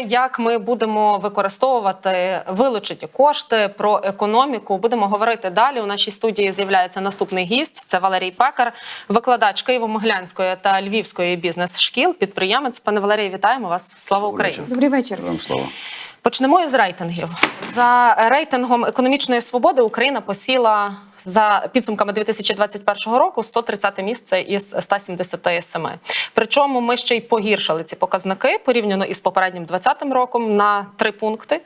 те, як ми будемо використовувати вилучені кошти про економіку, будемо говорити далі. У нашій студії з'являється наступний гість. Це Валерій Пекар, викладач Києво-Могилянської та Львівської бізнес-шкіл, підприємець. Пане Валерій, вітаємо вас. Слава Добрий Україні! вечір. Добрий вечір. Героям слава. Почнемо із рейтингів. За рейтингом економічної свободи Україна посіла за підсумками 2021 року 130 місце із 177. Причому ми ще й погіршили ці показники порівняно із попереднім 2020 роком на три пункти.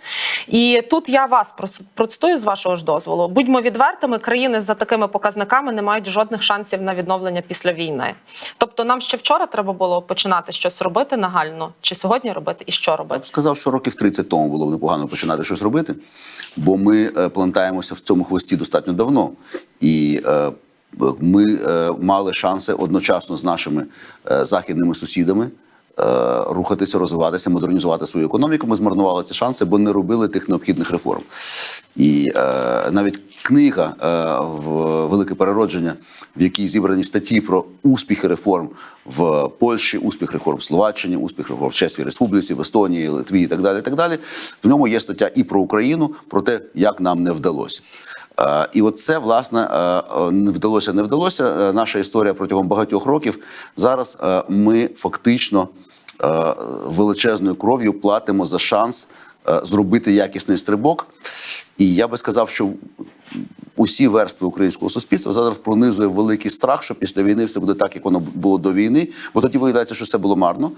І тут я вас процитую з вашого ж дозволу. Будьмо відвертими, країни за такими показниками не мають жодних шансів на відновлення після війни. Тобто, нам ще вчора треба було починати щось робити нагально, чи сьогодні робити, і що робити. сказав, що років 30 тому було б непогано починати щось робити, бо ми е, плентаємося в цьому хвості достатньо давно. І е, ми е, мали шанси одночасно з нашими е, західними сусідами. Рухатися, розвиватися, модернізувати свою економіку. Ми змарнували ці шанси, бо не робили тих необхідних реформ. І навіть книга в Велике переродження, в якій зібрані статті про успіхи реформ в Польщі, успіх реформ в Словаччині, успіх реформ в Чеській Республіці, в Естонії, Литві і так далі. І так далі. В ньому є стаття і про Україну, про те, як нам не вдалося. Е, І от це, власне, е, е, не вдалося, не вдалося. Е, Наша історія протягом багатьох років. Зараз ми фактично величезною кров'ю платимо за шанс зробити якісний стрибок. І я би сказав, що усі верстви українського суспільства зараз пронизує великий страх, що після війни все буде так, як воно було до війни, бо тоді виявляється, що все було марно,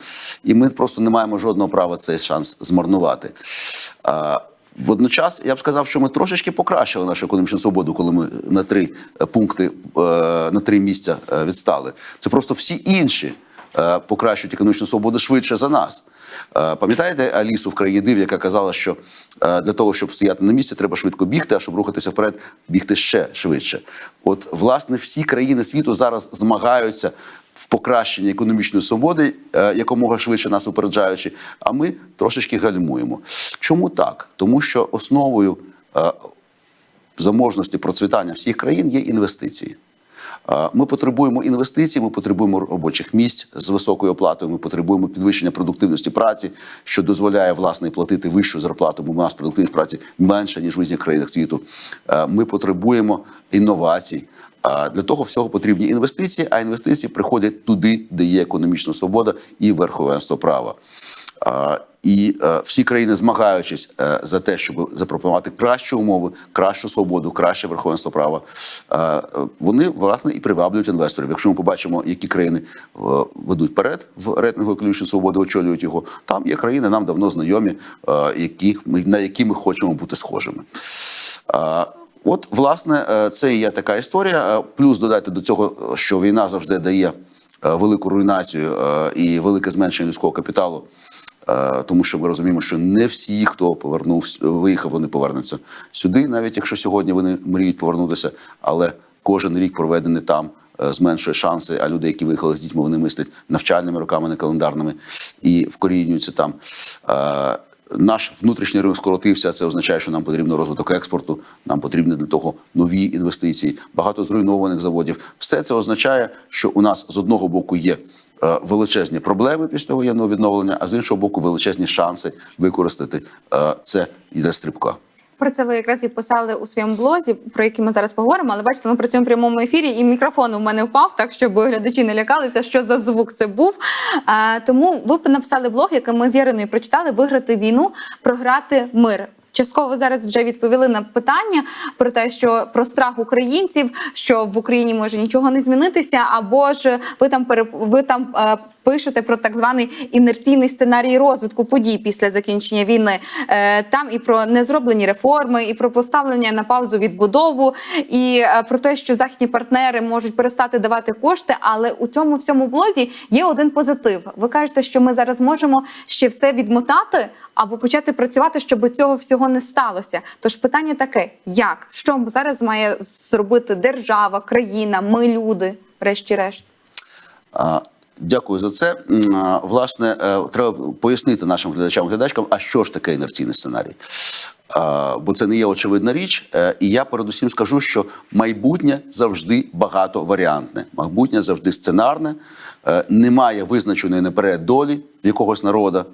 і ми просто не маємо жодного права цей шанс змарнувати. Водночас я б сказав, що ми трошечки покращили нашу економічну свободу, коли ми на три е, пункти е, на три місця е, відстали. Це просто всі інші е, покращують економічну свободу швидше за нас. Е, Пам'ятаєте Алісу в країні див, яка казала, що е, для того, щоб стояти на місці, треба швидко бігти, а щоб рухатися вперед, бігти ще швидше. От, власне, всі країни світу зараз змагаються в покращенні економічної свободи, е, якомога швидше нас упереджаючи, а ми трошечки гальмуємо. Чому так? Тому що основою е, заможності процвітання всіх країн є інвестиції. Е, Ми потребуємо інвестицій, ми потребуємо робочих місць з високою оплатою. Ми потребуємо підвищення продуктивності праці, що дозволяє власне платити вищу зарплату, бо у нас продуктивність праці менша ніж в різних країнах світу. Е, Ми потребуємо інновацій. Для того всього потрібні інвестиції, а інвестиції приходять туди, де є економічна свобода і верховенство права. І е, всі країни, змагаючись е, за те, щоб запропонувати кращі умови, кращу свободу, краще верховенство права, е, вони власне і приваблюють інвесторів. Якщо ми побачимо, які країни ведуть вперед в рейтингу економічної свободи, очолюють його, там є країни нам давно знайомі, ми на які ми хочемо бути схожими. От, власне, е, це і є така історія. Е, Плюс додати до цього, що війна завжди дає е, велику руйнацію і велике зменшення людського капіталу. Тому що ми розуміємо, що не всі, хто повернувся, виїхав, вони повернуться сюди, навіть якщо сьогодні вони мріють повернутися, але кожен рік проведений там зменшує шанси. А люди, які виїхали з дітьми, вони мислять навчальними роками, не календарними і вкорінюються там. Наш внутрішній ринок скоротився. Це означає, що нам потрібно розвиток експорту, нам потрібні для того нові інвестиції, багато зруйнованих заводів. Все це означає, що у нас з одного боку є е, величезні проблеми після воєнного відновлення, а з іншого боку, величезні шанси використати е, це для стрибка. Про це ви якраз і писали у своєму блозі, про який ми зараз поговоримо. Але бачите, ми працюємо в прямому ефірі, і мікрофон у мене впав, так щоб глядачі не лякалися, що за звук це був. А, тому ви написали блог, який ми з Яриною прочитали: виграти війну, програти мир. Частково зараз вже відповіли на питання про те, що про страх українців, що в Україні може нічого не змінитися, або ж ви там пере- ви там е, пишете про так званий інерційний сценарій розвитку подій після закінчення війни. Е, там і про незроблені реформи, і про поставлення на паузу відбудову, і е, про те, що західні партнери можуть перестати давати кошти. Але у цьому всьому блозі є один позитив. Ви кажете, що ми зараз можемо ще все відмотати або почати працювати, щоб цього всього не сталося. Тож питання таке: як що зараз має зробити держава, країна, ми люди, врешті-решт? Дякую за це. Власне, е, треба пояснити нашим глядачам глядачкам, а що ж таке інерційний сценарій. Бо це не є очевидна річ. Е, І я передусім скажу, що майбутнє завжди багатоваріантне, майбутнє завжди сценарне, Е, немає визначеної наперед долі якогось народу.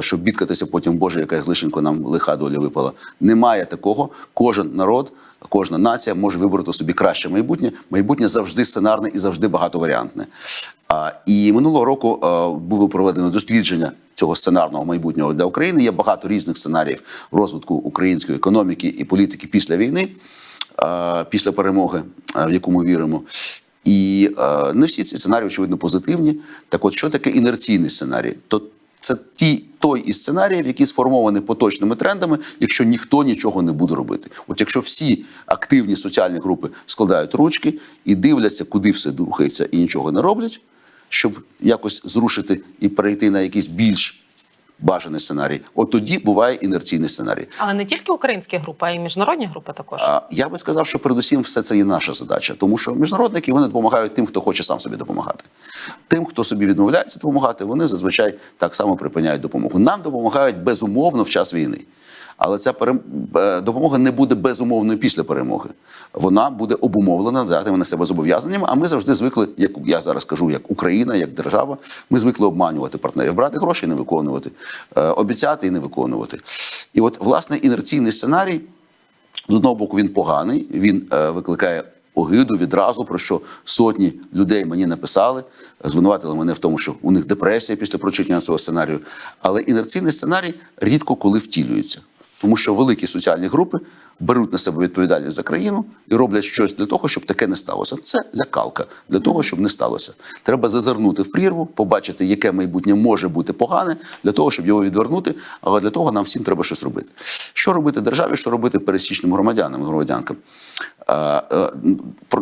щоб бідкатися потім, Боже, яка злишенько нам лиха доля випала. Немає такого. Кожен народ, кожна нація може вибрати собі краще майбутнє. Майбутнє завжди сценарне і завжди багатоваріантне. І минулого року е, було проведено дослідження цього сценарного майбутнього для України. Є багато різних сценаріїв розвитку української економіки і політики після війни, е, після перемоги, е, в яку ми віримо. І не всі ці сценарії, очевидно, позитивні. Так от, що таке інерційний сценарій? То це ті, той із сценаріїв, які сформовані поточними трендами, якщо ніхто нічого не буде робити. От якщо всі активні соціальні групи складають ручки і дивляться, куди все рухається, і нічого не роблять, щоб якось зрушити і перейти на якийсь більш бажаний сценарій, от тоді буває інерційний сценарій. Але не тільки українські групи, а й міжнародні групи також. А я би сказав, що передусім все це є наша задача, тому що міжнародники вони допомагають тим, хто хоче сам собі допомагати. Тим, хто собі відмовляється допомагати, вони зазвичай так само припиняють допомогу. Нам допомагають безумовно в час війни. Але ця е, допомога не буде безумовною після перемоги. Вона буде обумовлена взятими на себе зобов'язаннями. А ми завжди звикли, як я зараз кажу, як Україна, як держава, ми звикли обманювати партнерів, брати гроші не виконувати, е, обіцяти і не виконувати. І от власне інерційний сценарій з одного боку, він поганий, він е, викликає огиду відразу, про що сотні людей мені написали, звинуватили мене в тому, що у них депресія після прочитання цього сценарію. Але інерційний сценарій рідко коли втілюється, тому що великі соціальні групи беруть на себе відповідальність за країну і роблять щось для того, щоб таке не сталося. Це лякалка для того, щоб не сталося. Треба зазирнути в прірву, побачити, яке майбутнє може бути погане, для того, щоб його відвернути. Але для того нам всім треба щось робити. Що робити державі, що робити пересічним громадянам, громадянкам? Е,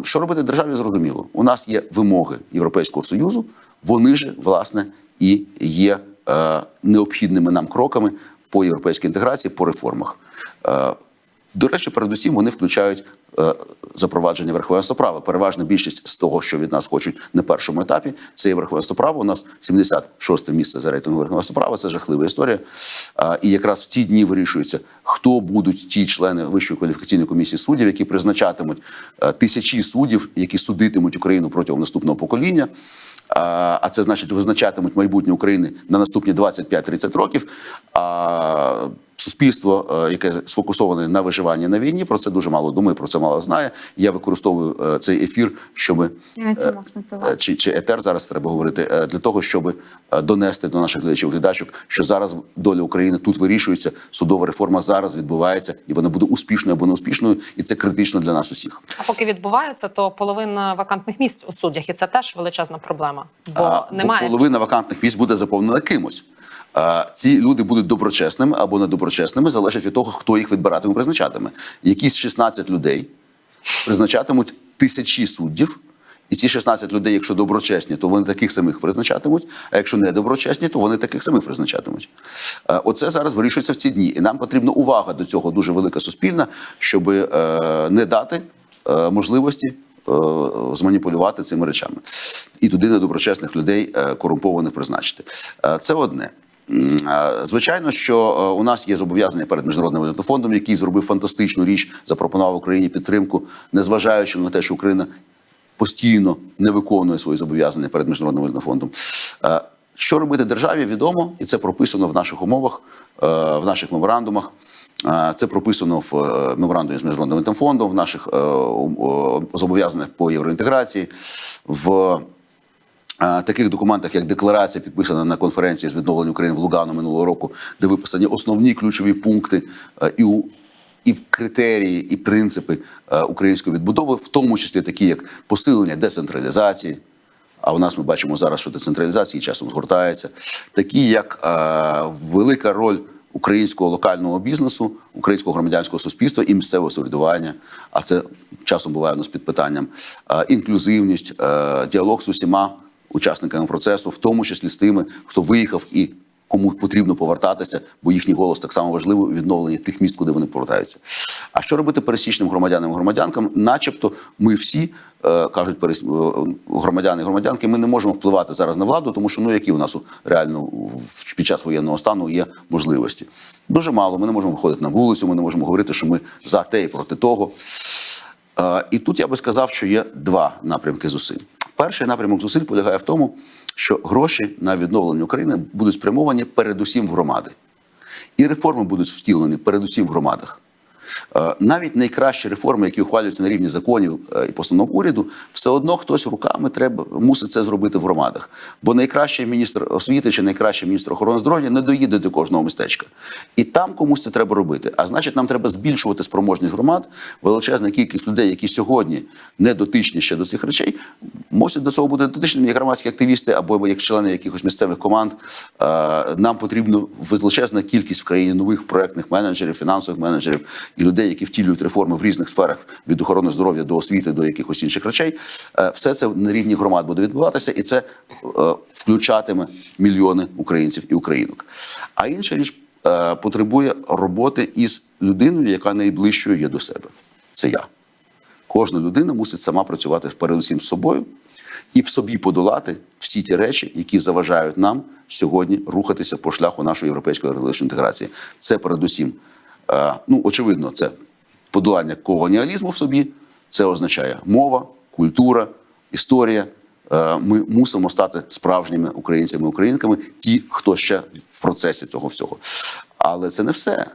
Що робити державі, зрозуміло. У нас є вимоги Європейського Союзу, вони ж, власне, і є е, необхідними нам кроками по європейській інтеграції, по реформах. Е, до речі, передусім вони включають е, запровадження верховенства права. Переважна більшість з того, що від нас хочуть на першому етапі, це є верховенство права. У нас 76 місце за рейтингом верховенства права. Це жахлива історія. А, і якраз в ці дні вирішується, хто будуть ті члени Вищої кваліфікаційної комісії суддів, які призначатимуть е, тисячі суддів, які судитимуть Україну протягом наступного покоління. А а це значить визначатимуть майбутнє України на наступні 25-30 років. А суспільство, е, яке сфокусоване на виживанні на війні, про це дуже мало думає, про це мало знає. Я використовую е, цей ефір, щоб. Е, чи, чи етер зараз треба говорити для того, щоб донести до наших глядачів глядачок, що зараз доля України тут вирішується. Судова реформа зараз відбувається, і вона буде успішною або неуспішною, і це критично для нас усіх. А поки відбувається, то половина вакантних місць у суддях, і це теж величезна проблема, бо А, немає половина вакантних місць буде заповнена кимось. А, ці люди будуть доброчесними або недоброчесними, залежить від того, хто їх відбиратиме, призначатиме. Якісь 16 людей призначатимуть тисячі суддів. І ці 16 людей, якщо доброчесні, то вони таких самих призначатимуть. А якщо не доброчесні, то вони таких самих призначатимуть. Е, Оце зараз вирішується в ці дні. І нам потрібна увага до цього дуже велика суспільна, щоб е, не дати е, можливості зманіпулювати цими речами. І туди недоброчесних людей корумпованих призначити. Це одне. Е, Звичайно, що е, у нас є зобов'язання перед міжнародним валютним фондом, який зробив фантастичну річ, запропонував Україні підтримку, незважаючи на те, що Україна постійно не виконує свої зобов'язання перед міжнародним валютним фондом. Е, Що робити державі, відомо, і це прописано в наших умовах, в наших меморандумах. Це прописано в меморандумі з міжнародним фондом, в наших зобов'язаннях по євроінтеграції. в таких документах, як декларація, підписана на конференції з відновлення України в Лугану минулого року, де виписані основні ключові пункти е, і у. І критерії, і принципи е, української відбудови, в тому числі такі, як посилення децентралізації. А у нас ми бачимо зараз, що децентралізації часом згортається, такі як е, велика роль українського локального бізнесу, українського громадянського суспільства і місцевого самоврядування. А це часом буває у нас під питанням інклюзивність, діалог з усіма учасниками процесу, в тому числі з тими, хто виїхав і кому потрібно повертатися, бо їхній голос так само важливий у відновленні тих міст, куди вони повертаються. А що робити пересічним громадянам і громадянкам? Начебто, ми всі е, кажуть е, громадяни і громадянки, ми не можемо впливати зараз на владу, тому що ну які у нас реально під час воєнного стану є можливості. Дуже мало. Ми не можемо виходити на вулицю, ми не можемо говорити, що ми за те і проти того. Е, І тут я би сказав, що є два напрямки зусиль. Перший напрямок зусиль полягає в тому, що гроші на відновлення України будуть спрямовані передусім в громади. І реформи будуть втілені передусім в громадах. Е, Навіть найкращі реформи, які ухвалюються на рівні законів е, і постанов уряду, все одно хтось руками треба мусить це зробити в громадах. Бо найкращий міністр освіти чи найкращий міністр охорони здоров'я не доїде до кожного містечка. І там комусь це треба робити. А значить, нам треба збільшувати спроможність громад. Величезна кількість людей, які сьогодні не дотичні ще до цих речей, мусять до цього бути дотичними як громадські активісти або як члени якихось місцевих команд. Е, Нам потрібно величезна кількість в країні нових проектних менеджерів, фінансових менеджерів і людей, які втілюють реформи в різних сферах від охорони здоров'я до освіти до якихось інших речей. Е, Все це на рівні громад буде відбуватися, і це е, включатиме мільйони українців і українок. А інша річ е, потребує роботи із людиною, яка найближчою є до себе. Це я. Кожна людина мусить сама працювати передусім з собою і в собі подолати всі ті речі, які заважають нам сьогодні рухатися по шляху нашої європейської інтеграції. Це передусім, ну очевидно, це подолання колоніалізму в собі. Це означає мова, культура, історія. Е, Ми мусимо стати справжніми українцями, українками, ті, хто ще в процесі цього всього. Але це не все.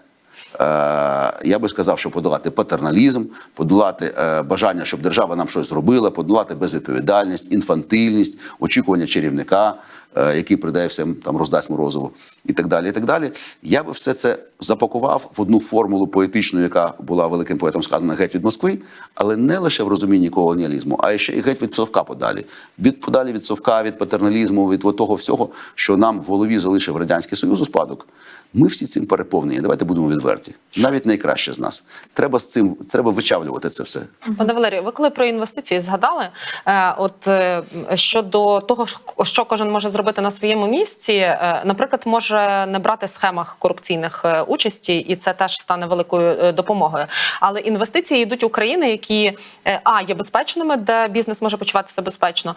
Е, я би сказав, що подолати патерналізм, подолати е, бажання, щоб держава нам щось зробила, подолати безвідповідальність, інфантильність, очікування чарівника, е, який придає всім там роздасть морозиво, і так далі. І так далі. Я би все це запакував в одну формулу поетичну, яка була великим поетом сказана геть від Москви, але не лише в розумінні колоніалізму, а ще і геть від совка подалі. Від подалі від совка, від патерналізму, від того всього, що нам в голові залишив радянський союз у спадок. Ми всі цим переповнені. Давайте будемо відверті. Навіть найкраще з нас. Треба з цим треба вичавлювати це все. Пане Валерію, ви коли про інвестиції згадали, е, от е, щодо того, що кожен може зробити на своєму місці, е, наприклад, може не брати в схемах корупційних е, участі, і це теж стане великою е, допомогою. Але інвестиції йдуть у країни, які а є безпечними, де бізнес може почуватися безпечно.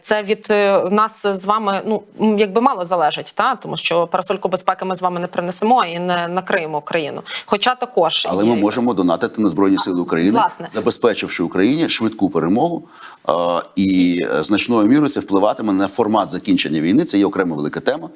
Це від нас з вами, ну якби мало залежить, та тому що парасольку безпеки ми з вами не принесемо і не накриємо країну. Хоча також Але є- ми можемо донатити на збройні сили України, Власне. забезпечивши Україні швидку перемогу. І значною мірою це впливатиме на формат закінчення війни. Це є окрема велика тема.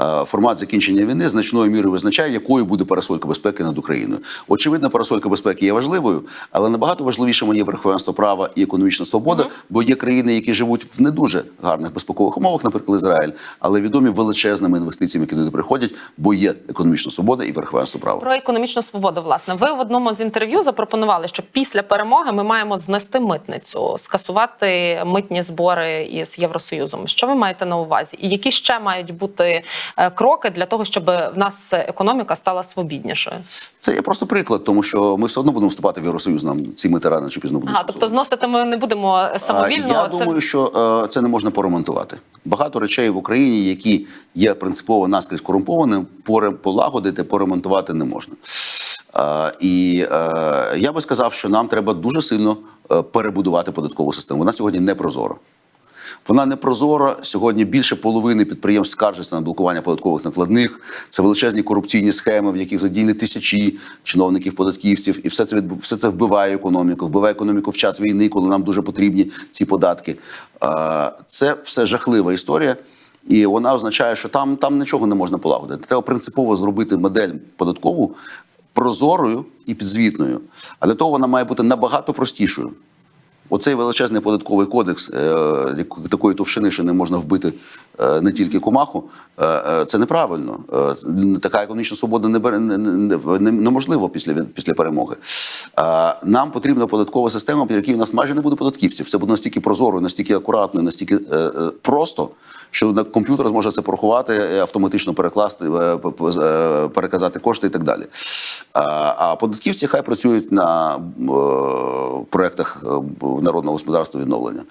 Е, формат закінчення війни значною мірою визначає, якою буде парасолька безпеки над Україною. Очевидно, парасолька безпеки є важливою, але набагато важливішим є верховенство права і економічна свобода, бо є країни, які живуть в не дуже гарних безпекових умовах, наприклад, Ізраїль, але відомі величезними інвестиціями, які туди приходять, бо є економічна свобода і верховенство права. Про економічну свободу, власне, ви в одному з інтерв'ю запропонували, що після перемоги ми маємо знести митницю, скасувати митні збори із Євросоюзом. Що ви маєте на увазі? І які ще мають бути е, кроки для того, щоб в нас економіка стала свобіднішою? Це є просто приклад, тому що ми все одно будемо вступати в Євросоюз. Нам ці мити рано чи пізно будуть. Ага, тобто зносити ми не будемо самовільно. А, Я Це думаю, що е, це не можна поремонтувати. Багато речей в Україні, які є принципово наскрізь корумпованими, поре- полагодити, поремонтувати не можна. Е, і е, я би сказав, що нам треба дуже сильно перебудувати податкову систему. Вона сьогодні не прозора. Вона не прозора. Сьогодні більше половини підприємств скаржаться на блокування податкових накладних. Це величезні корупційні схеми, в яких задіяні тисячі чиновників, податківців, і все це все це вбиває економіку, вбиває економіку в час війни, коли нам дуже потрібні ці податки. Це все жахлива історія. І вона означає, що там, там нічого не можна полагодити. Треба принципово зробити модель податкову прозорою і підзвітною. А для того вона має бути набагато простішою. Оцей величезний податковий кодекс, е, такої товщини, що не можна вбити е, не тільки комаху, е, це неправильно. Така економічна свобода не бере не- не- не- неможливо після після перемоги. Нам потрібна податкова система, в якій у нас майже не буде податківців. Це буде настільки прозоро, настільки акуратно, настільки просто, що на комп'ютер зможе це порахувати, автоматично перекласти, переказати кошти і так далі. А податківці хай працюють на е, проєктах е, народного господарства відновлення.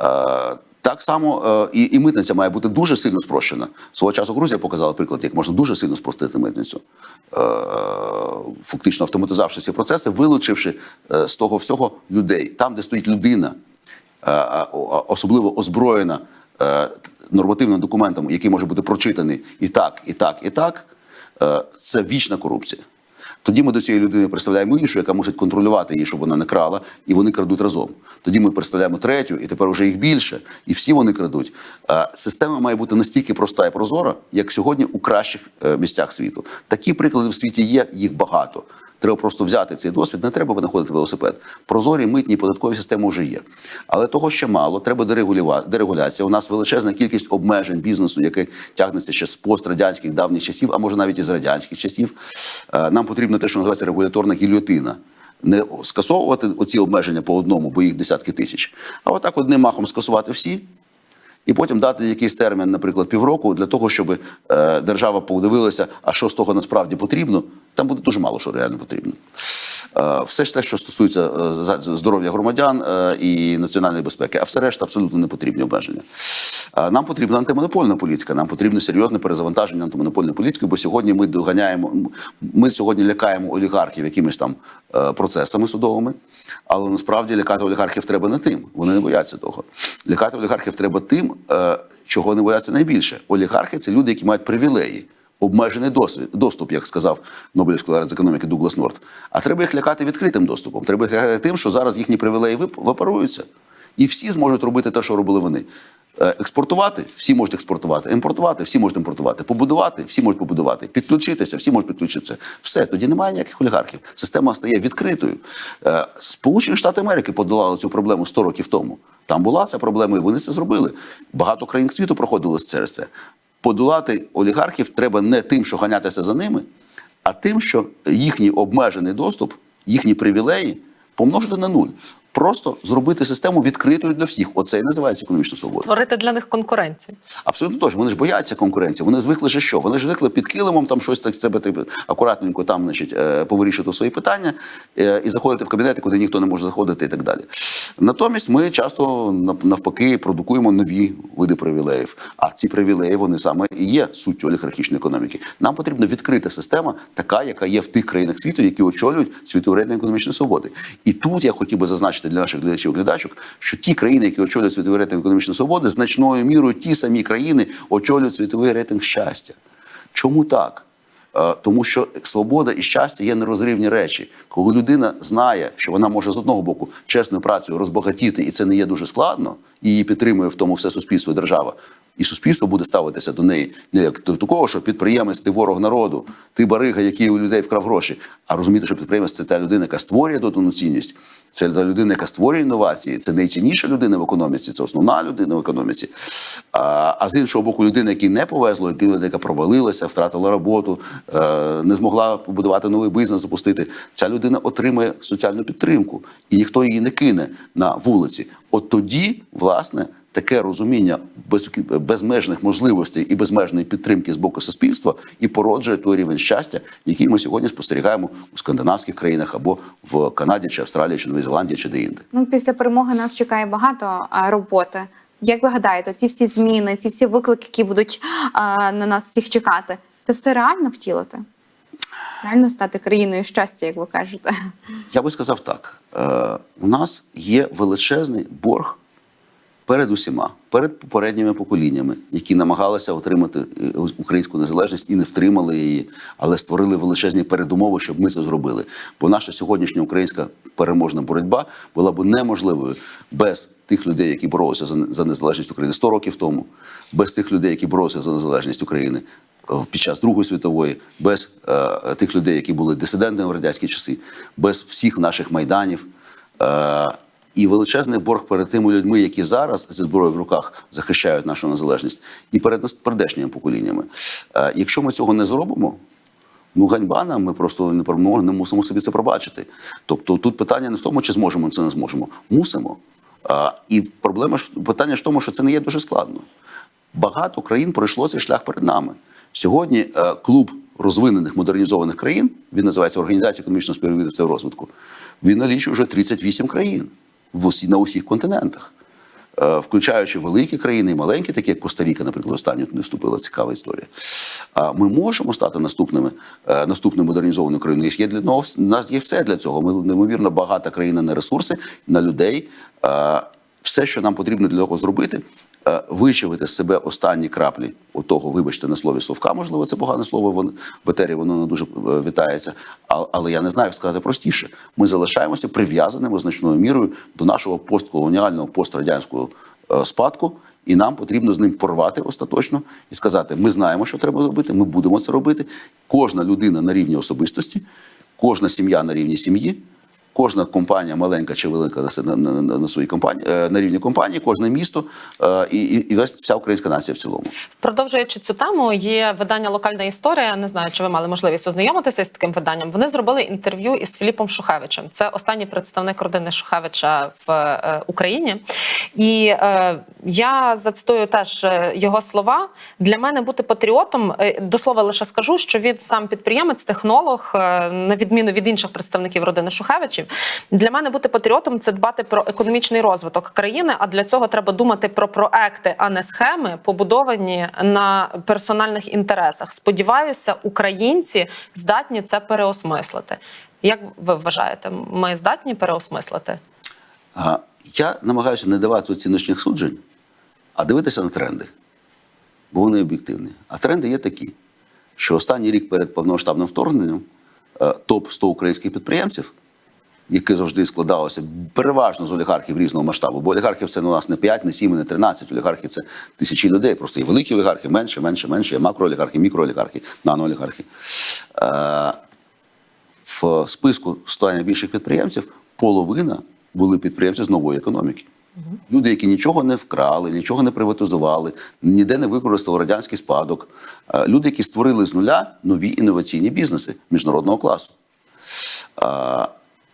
Е, так само і, і митниця має бути дуже сильно спрощена. Свого часу Грузія показала приклад, як можна дуже сильно спростити митницю, фактично автоматизавши ці процеси, вилучивши з того всього людей. Там, де стоїть людина, особливо озброєна нормативним документом, який може бути прочитаний і так, і так, і так, це вічна корупція. Тоді ми до цієї людини представляємо іншу, яка мусить контролювати її, щоб вона не крала, і вони крадуть разом. Тоді ми представляємо третю, і тепер вже їх більше, і всі вони крадуть. Система має бути настільки проста і прозора, як сьогодні у кращих е, місцях світу. Такі приклади в світі є, їх багато. Треба просто взяти цей досвід, не треба винаходити велосипед. Прозорі митні податкові системи вже є. Але того ще мало, треба дерегуляція. У нас величезна кількість обмежень бізнесу, яке тягнеться ще з пострадянських давніх часів, а може навіть із радянських часів. Е, Нам потрібно те, що називається регуляторна гільйотина. Не скасовувати оці обмеження по одному, бо їх десятки тисяч, а отак одним махом скасувати всі, і потім дати якийсь термін, наприклад, півроку, для того, щоб е, держава подивилася, а що з того насправді потрібно. Там буде дуже мало що реально потрібно. Е, все ж те, що стосується е, здоров'я громадян е, і національної безпеки, а все решта абсолютно не потрібні обмеження. Нам потрібна антимонопольна політика, нам потрібно серйозне перезавантаження антимонопольної політики, бо сьогодні ми доганяємо, ми сьогодні лякаємо олігархів якимись там процесами судовими, але насправді лякати олігархів треба не тим. Вони не бояться того. Лякати олігархів треба тим, чого не бояться найбільше. Олігархи це люди, які мають привілеї. Обмежений досвід, доступ, як сказав Нобелівський лауреат з економіки Дуглас Норт. А треба їх лякати відкритим доступом. Треба їх лякати тим, що зараз їхні привілеї вип- випаруються. І всі зможуть робити те, що робили вони. Е, Експортувати всі можуть експортувати, імпортувати всі можуть імпортувати, побудувати всі можуть побудувати, підключитися, всі можуть підключитися. Все, тоді немає ніяких олігархів. Система стає відкритою. Е, Сполучені Штати Америки подолали цю проблему 100 років тому. Там була ця проблема, і вони це зробили. Багато країн світу проходили через це. Подолати олігархів треба не тим, що ганятися за ними, а тим, що їхній обмежений доступ, їхні привілеї помножити на нуль. Просто зробити систему відкритою для всіх. Оце і називається економічна свобода. Створити для них конкуренцію. Абсолютно точно. Вони ж бояться конкуренції. Вони звикли же що? Вони ж звикли під килимом там щось так себе типу, акуратненько там, значить, е, повирішити свої питання е, і заходити в кабінети, куди ніхто не може заходити, і так далі. Натомість ми часто навпаки продукуємо нові види привілеїв. А ці привілеї вони саме і є суттю олігархічної економіки. Нам потрібна відкрита система, така, яка є в тих країнах світу, які очолюють світовий рейтинг економічної свободи. І тут я хотів би зазначити для наших глядачів і глядачок, що ті країни, які очолюють світовий рейтинг економічної свободи, значною мірою ті самі країни очолюють світовий рейтинг щастя. Чому так? Е, Тому що свобода і щастя є нерозривні речі. Коли людина знає, що вона може з одного боку чесною працею розбагатіти, і це не є дуже складно, і її підтримує в тому все суспільство і держава. І суспільство буде ставитися до неї не як до такого, що підприємець ти ворог народу, ти барига, який у людей вкрав гроші. А розуміти, що підприємець це та людина, яка створює додану цінність, це та людина, яка створює інновації, це найцінніша людина в економіці, це основна людина в економіці. А, а з іншого боку, людина, якій не повезло, яка- яка провалилася, втратила роботу, е, не змогла побудувати новий бізнес, запустити. Ця людина отримує соціальну підтримку, і ніхто її не кине на вулиці. От тоді, власне, таке розуміння без, безмежних можливостей і безмежної підтримки з боку суспільства і породжує той рівень щастя, який ми сьогодні спостерігаємо у скандинавських країнах або в Канаді, чи Австралії, чи Новій Зеландії, чи де-інде. Ну, після перемоги нас чекає багато роботи. Як ви гадаєте, ці всі зміни, ці всі виклики, які будуть а, на нас всіх чекати, це все реально втілити? Реально стати країною щастя, як ви кажете? Я би сказав так: е, у нас є величезний борг перед усіма, перед попередніми поколіннями, які намагалися отримати е, українську незалежність і не втримали її, але створили величезні передумови, щоб ми це зробили. Бо наша сьогоднішня українська переможна боротьба була б неможливою без тих людей, які боролися за, за незалежність України 100 років тому, без тих людей, які боролися за незалежність України е, під час Другої світової, без е, тих людей, які були дисидентами в радянські часи, без всіх наших майданів. Е, і величезний борг перед тими людьми, які зараз зі зброєю в руках захищають нашу незалежність, і перед передешніми поколіннями. Е, якщо ми цього не зробимо, ну ганьба нам, ми просто не, не мусимо собі це пробачити. Тобто тут питання не в тому, чи зможемо чи не зможемо. Мусимо. А, і проблема ж питання ж в тому, що це не є дуже складно. Багато країн пройшло цей шлях перед нами. Сьогодні е, клуб розвинених модернізованих країн, він називається Організація економічного співробітництва і розвитку. Він налічує вже 38 країн в усі, на усіх континентах, е, включаючи великі країни і маленькі, такі як Коста-Ріка, наприклад, останньо туди вступила цікава історія. А ми можемо стати наступними, е, наступною модернізованою країною. Є для того, нас є все для цього. Ми неймовірно багата країна на ресурси, на людей. Е, Все, що нам потрібно для того зробити, вичавити з себе останні краплі отого, вибачте, на слові совка, можливо, це погане слово вон, в етері, воно не дуже е, вітається. Але я не знаю, як сказати простіше. Ми залишаємося прив'язаними значною мірою до нашого постколоніального, пострадянського е, спадку, і нам потрібно з ним порвати остаточно і сказати: ми знаємо, що треба зробити, ми будемо це робити. Кожна людина на рівні особистості, кожна сім'я на рівні сім'ї. Кожна компанія, маленька чи велика на, на, на, своїй компанії, е, на рівні компанії, кожне місто е, і, і, весь вся українська нація в цілому. Продовжуючи цю тему, є видання Локальна історія. Не знаю, чи ви мали можливість ознайомитися з таким виданням. Вони зробили інтерв'ю із Філіпом Шухевичем. Це останній представник родини Шухевича в е, Україні. І е, я зацитую теж його слова. Для мене бути патріотом до слова лише скажу, що він сам підприємець, технолог, на відміну від інших представників родини Шухевичів. Для мене бути патріотом це дбати про економічний розвиток країни. А для цього треба думати про проекти, а не схеми, побудовані на персональних інтересах. Сподіваюся, українці здатні це переосмислити. Як ви вважаєте, ми здатні переосмислити? Я намагаюся не давати оціночних суджень, а дивитися на тренди, бо вони об'єктивні. А тренди є такі, що останній рік перед повномасштабним вторгненням е, топ 100 українських підприємців, яке завжди складалося переважно з олігархів різного масштабу, бо олігархів це у нас не 5, не 7, не 13, олігархи це тисячі людей. Просто є великі олігархи, менше, менше, менше, є макроолігархи, мікроолігархи, наноолігархи. Е, в списку 100 найбільших підприємців половина були підприємці з нової економіки. Люди, які нічого не вкрали, нічого не приватизували, ніде не використали радянський спадок. Е, Люди, які створили з нуля нові інноваційні бізнеси міжнародного класу.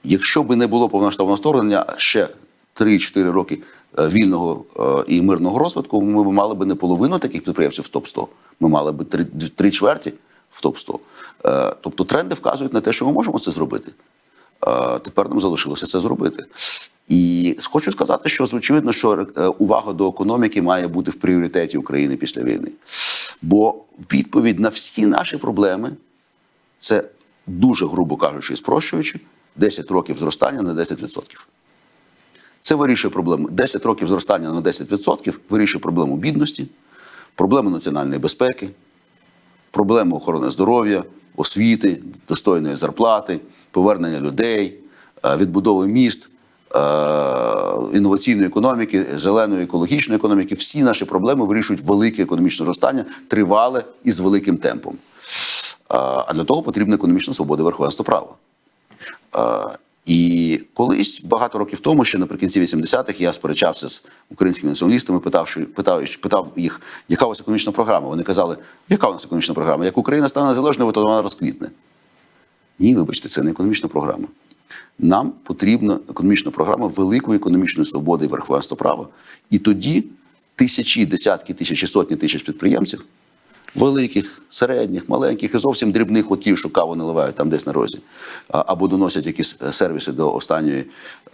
Якщо би не було повноштабного вторгнення ще 3-4 роки е, вільного е, і мирного розвитку, ми б мали б не половину таких підприємців в топ 100 Ми мали б три, три чверті в топ 100 Е, Тобто тренди вказують на те, що ми можемо це зробити. Тепер нам залишилося це зробити. І хочу сказати, що очевидно, що увага до економіки має бути в пріоритеті України після війни. Бо відповідь на всі наші проблеми це дуже грубо кажучи, спрощуючи, 10 років зростання на 10%. Це вирішує проблему. 10 років зростання на 10% вирішує проблему бідності, проблему національної безпеки, проблему охорони здоров'я, освіти, достойної зарплати, повернення людей, е, відбудови міст, е, інноваційної економіки, зеленої екологічної економіки. Всі наші проблеми вирішують велике економічне зростання, тривале і з великим темпом. Е, А для того потрібна економічна свобода і верховенство права. І колись багато років тому, ще наприкінці 80-х, я сперечався з українськими націоналістами, питав, питав, питав їх, яка у вас економічна програма. Вони казали, яка у нас економічна програма? Як Україна стане незалежною, то вона розквітне. Ні, вибачте, це не економічна програма. Нам потрібна економічна програма великої економічної свободи і верховенства права. І тоді тисячі, десятки тисяч, і сотні тисяч підприємців, великих, середніх, маленьких і зовсім дрібних, от ті, що каву наливають там десь на розі, або доносять якісь е, сервіси до останньої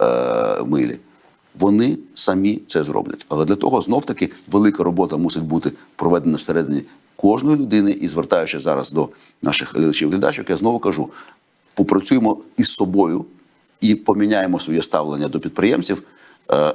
е, милі. Вони самі це зроблять. Але для того знов таки велика робота мусить бути проведена всередині кожної людини. І звертаючи зараз до наших глядачів глядачок, я знову кажу: попрацюємо із собою і поміняємо своє ставлення до підприємців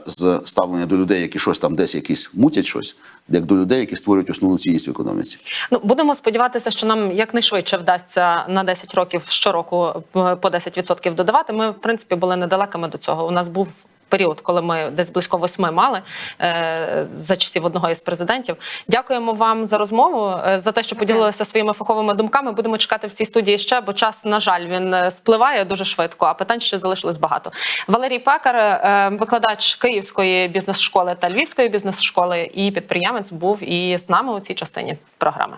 з ставлення до людей, які щось там десь якісь мутять щось, як до людей, які створюють основну цінність в економіці. Ну будемо сподіватися, що нам якнайшвидше вдасться на 10 років щороку е, по 10% додавати. Ми, в принципі, були недалекими до цього. У нас був. Період, коли ми десь близько восьми мали е, за часів одного із президентів. Дякуємо вам за розмову, е, за те, що поділилися своїми фаховими думками. Будемо чекати в цій студії ще, бо час, на жаль, він е, спливає дуже швидко, а питань ще залишилось багато. Валерій Пекар, е, викладач Київської бізнес-школи та Львівської бізнес-школи, і підприємець був і з нами у цій частині програми.